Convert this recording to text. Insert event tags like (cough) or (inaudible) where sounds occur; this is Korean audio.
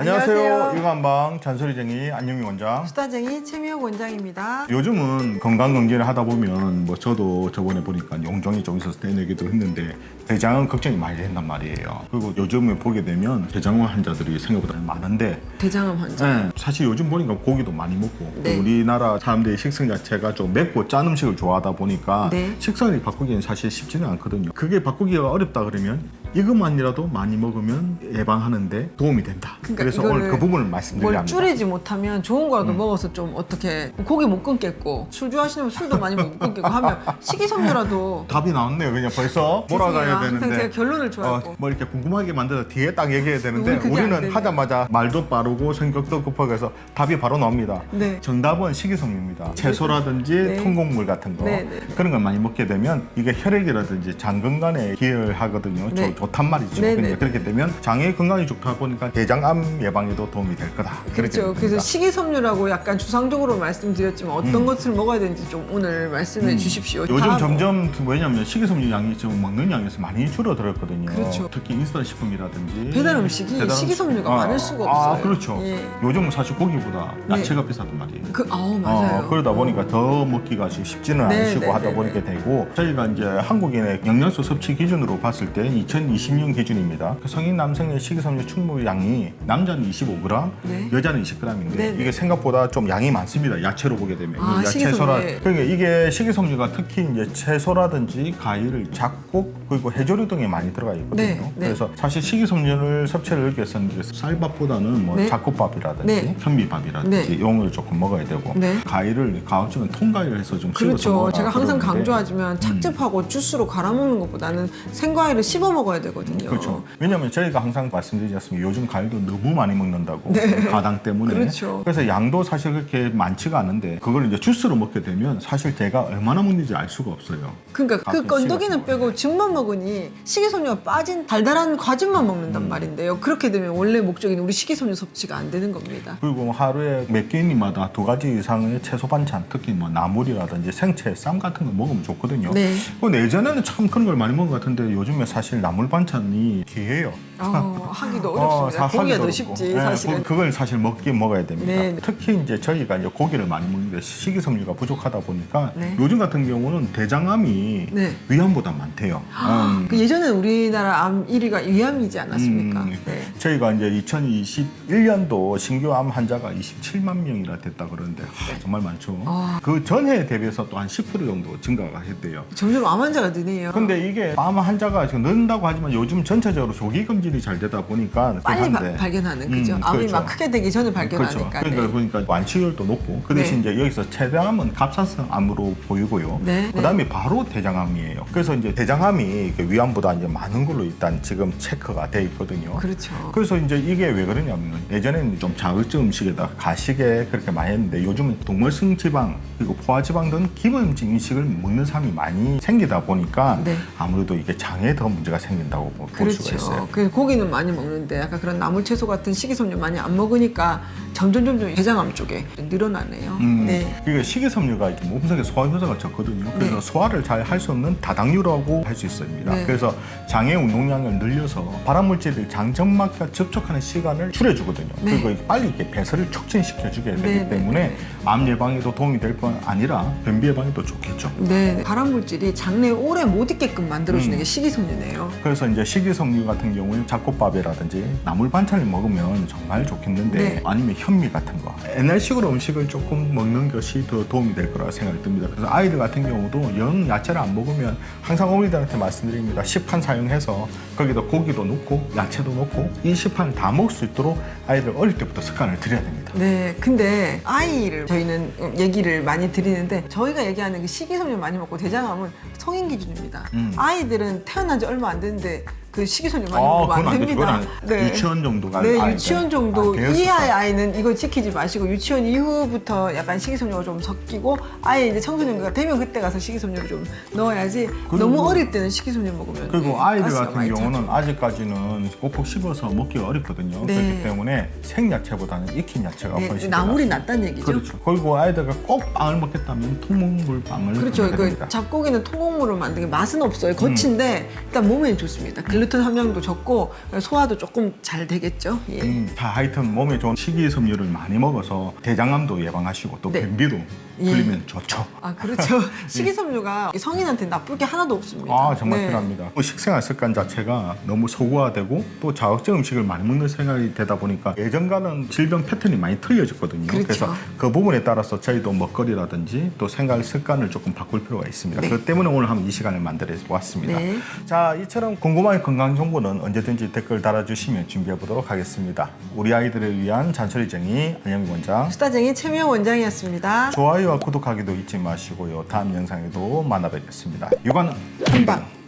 안녕하세요. 유관방 잔소리쟁이 안영미 원장. 수다쟁이 최미호 원장입니다. 요즘은 건강 검진을 하다 보면 뭐 저도 저번에 보니까 용종이 좀 있어서 떼내기도 했는데 대장은 걱정이 많이 된단 말이에요. 그리고 요즘에 보게 되면 대장암 환자들이 생각보다 많은데 대장암 환자. 네, 사실 요즘 보니까 고기도 많이 먹고 네. 우리나라 사람들이 식성 자체가 좀 맵고 짠 음식을 좋아하다 보니까 네. 식성을 바꾸기는 사실 쉽지는 않거든요. 그게 바꾸기가 어렵다 그러면 이것만이라도 많이 먹으면 예방하는데 도움이 된다. 그러니까 그래서 오늘 그 부분을 뭘 말씀드리려 합니다. 줄이지 못하면 좋은 음. 거라도 먹어서 좀 어떻게 고기 못 끊겠고 술 좋아하시는 분 술도 많이 못 끊겠고 하면 (laughs) 식이섬유라도 답이 나왔네요. 그냥 벌써 (laughs) 몰아가야 죄송해요. 항상 되는데. 제가 결론을 좋아하고 어, 뭐 이렇게 궁금하게 만들어 뒤에 딱 얘기해야 (laughs) 되는데 우리 그게 안 우리는 되네. 하자마자 말도 빠르고 성격도 급하고 해서 답이 바로 나옵니다. 네. 정답은 식이섬유입니다. 채소라든지 네. 통곡물 같은 거 네, 네. 그런 걸 많이 먹게 되면 이게 혈액이라든지 장 건강에 기여를 하거든요. 네. 좋, 좋단 말이죠. 네네. 그렇게 되면 장의 건강이 좋다 보니까 대장암 예방에도 도움이 될 거다. 그렇죠. 그래서 식이섬유라고 약간 주상적으로 말씀드렸지만 어떤 음. 것을 먹어야 되는지 좀 오늘 말씀해 음. 주십시오. 요즘 점점 왜냐하면 식이섬유 양이 지금 먹는 양에서 많이 줄어들었거든요. 그렇죠. 특히 인스턴트 식품이라든지 배달 음식이 배달 식이섬유가 아, 많을 수가 아, 없어요. 아, 그렇죠. 예. 요즘은 사실 고기보다 네. 야채가 네. 비싸단 말이에요. 그, 아 맞아요. 어, 그러다 보니까 더 먹기가 쉽지는 네, 않으시고 네, 네 하다 보니까 되고 저희가 이제 한국인의 영양소 섭취 기준으로 봤을 때2026 기준입니다. 그 성인 남성의 식이섬유 충분량이 남자는 25g, 네. 여자는 20g인데 네, 네. 이게 생각보다 좀 양이 많습니다. 야채로 보게 되면 아, 야채소라 그러니까 이게 식이섬유가 특히 이제 채소라든지 과일을 잡곡 그리고 해조류 등에 많이 들어가 있거든요. 네, 네. 그래서 사실 식이섬유를 섭취를 위해서 쌀밥보다는 뭐 네. 잡곡밥이라든지 네. 현미밥이라든지 네. 이런 걸 조금 먹어야 되고 네. 과일을 가급적은 통과일 해서 좀 그렇죠. 제가 항상 강조하지만 음. 착즙하고 주스로 갈아 먹는 것보다는 생과일을 씹어 먹어야 되거든요. 그렇죠. 왜냐하면 저희가 항상 말씀드리지 않습니까? 요즘 과일도 너무 많이 먹는다고 가당 때문에. 네. 그렇죠. 래서 양도 사실 그렇게 많지가 않은데 그걸 이제 주스로 먹게 되면 사실 제가 얼마나 먹는지 알 수가 없어요. 그러니까 그 건더기는 빼고 즙만 먹으니 식이섬유가 빠진 달달한 과즙만 먹는단 음. 말인데요. 그렇게 되면 원래 목적인 우리 식이섬유 섭취가 안 되는 겁니다. 그리고 하루에 몇 끼니마다 두 가지 이상의 채소 반찬, 특히 뭐 나물이라든지 생채, 쌈 같은 거 먹으면 좋거든요. 네. 예전에는 참 그런 걸 많이 먹은 것 같은데 요즘에 사실 나물 반찬이 귀해요. 어, 하기도 어, 어렵습니다. 사- 고기가 하기도 더 어렵고. 쉽지 네, 사실은. 그- 그걸 사실 먹긴 먹어야 됩니다. 네, 네. 특히 이제 저희가 이제 고기를 많이 먹는데 식이섬유가 부족하다 보니까 네. 요즘 같은 경우는 대장암이 네. 위암보다 많대요. 음. 그 예전에 우리나라 암 1위가 위암이지 않았습니까? 음, 네. 저희가 이제 2021년도 신규 암 환자가 27만 명이나 됐다 그러는데 하, 정말 많죠. 아. 그 전해에 대비해서 또 한 10% 정도 증가가 했대요. 점점 암 환자가 느네요. 근데 이게 암 환자가 지금 는다고 하지 만 요즘 전체적으로 조기 검진이 잘 되다 보니까 빨리 바- 발견하는 그죠? 음, 암이 그렇죠. 막 크게 되기 전에 그렇죠. 발견하니까. 그러니까 네. 보니까 완치율도 높고 그 대신 네. 이제 여기서 체대암은 갑상선 암으로 보이고요. 네. 그다음에 바로 대장암이에요. 그래서 이제 대장암이 그 위암보다 이제 많은 걸로 일단 지금 체크가 돼 있거든요. 그렇죠. 그래서 이제 이게 왜 그러냐면 예전에는 좀 자극적 음식에다 가식에 그렇게 많이 했는데 요즘은 동물성 지방 그리고 포화 지방 등 기본적 음식을 먹는 사람이 많이 생기다 보니까 네. 아무래도 이게 장에 더 문제가 생긴다 고볼 수가 그렇죠. 있어요. 그 고기는 많이 먹는데 약간 그런 나물 채소 같은 식이섬유 많이 안 먹으니까 점점 점점 대장암 쪽에 늘어나네요. 음, 네. 그게 식이섬유가 몸속에 소화 효소가 적거든요. 그래서 네. 소화를 잘 할 수 없는 다당류라고 할 수 있습니다. 네. 그래서 장의 운동량을 늘려서 발암물질이 장점막과 접촉하는 시간을 줄여주거든요. 네. 그리고 빨리 이렇게 배설을 촉진시켜주게 되기 네, 네, 때문에 네. 암 예방에도 도움이 될 뿐 아니라 변비 예방에도 좋겠죠. 네, 발암 물질이 장내에 오래 못 있게끔 만들어주는 음. 게 식이섬유네요. 그래서 이제 식이섬유 같은 경우에 잡곡밥이라든지 나물 반찬을 먹으면 정말 좋겠는데 네. 아니면 현미 같은 거 옛날식으로 음식을 조금 먹는 것이 더 도움이 될 거라 생각이 듭니다. 그래서 아이들 같은 경우도 영 야채를 안 먹으면 항상 어머니들한테 말씀드립니다. 식판 사용해서 거기다 고기도 넣고 야채도 넣고 이 식판을 다 먹을 수 있도록 아이들 어릴 때부터 습관을 들여야 됩니다. 네, 근데 아이를 저희는 얘기를 많이 드리는데 저희가 얘기하는 그 식이섬유 많이 먹고 대장암은 성인 기준입니다. 음. 아이들은 태어난 지 얼마 안됐 는데 그 식이섬유 많이 아, 먹으면 그건 안 되죠. 됩니다. 안 돼. 유치원 정도가 네, 아이들. 유치원 정도 아, 이하의 살. 아이는 이거 지키지 마시고 유치원 이후부터 약간 식이섬유가 좀 섞이고 아예 이제 청소년기가 되면 그때 가서 식이섬유를 좀 넣어야지 너무 어릴 때는 식이섬유 먹으면 그리고 네, 아이들 가스가 같은 많이 경우는 차죠. 아직까지는 꼭꼭 씹어서 먹기가 어렵거든요. 네. 그렇기 때문에 생야채보다는 익힌 야채가 네, 훨씬 나물이 더 낫다는 얘기죠. 그렇죠. 그리고 아이들가 꼭 빵을 먹겠다면 통곡물 빵을 그렇죠. 먹어야 그 됩니다. 잡고기는 통곡물을 만드는 게 맛은 없어요. 거친데 일단 몸에 좋습니다. 음. 글루텐 함량도 적고 소화도 조금 잘 되겠죠. 예. 음, 다 하여튼 몸에 좋은 식이섬유를 많이 먹어서 대장암도 예방하시고 또 네. 변비도 예. 풀리면 좋죠. 아 그렇죠. (laughs) (laughs) 식이섬유가 성인한테 나쁠 게 하나도 없습니다. 아 정말 네. 필요합니다. 뭐 식생활 습관 자체가 너무 소구화되고 또 자극적 음식을 많이 먹는 생활이 되다 보니까 예전과는 질병 패턴이 많이 틀려졌거든요. 그렇죠. 래서 그 부분에 따라서 저희도 먹거리라든지 또 생활 습관을 조금 바꿀 필요가 있습니다. 네. 그렇기 때문에 오늘 한번 이 시간을 만들어 보았습니다. 네. 자 이처럼 궁금한 건강 정보는 언제든지 댓글 달아주시면 준비해 보도록 하겠습니다. 우리 아이들을 위한 잔소리쟁이 안영미 원장. 수다쟁이 최미영 원장이었습니다. 좋아요 와 구독하기도 잊지 마시고요. 다음 영상에도 만나 뵙겠습니다. 육아는 한방.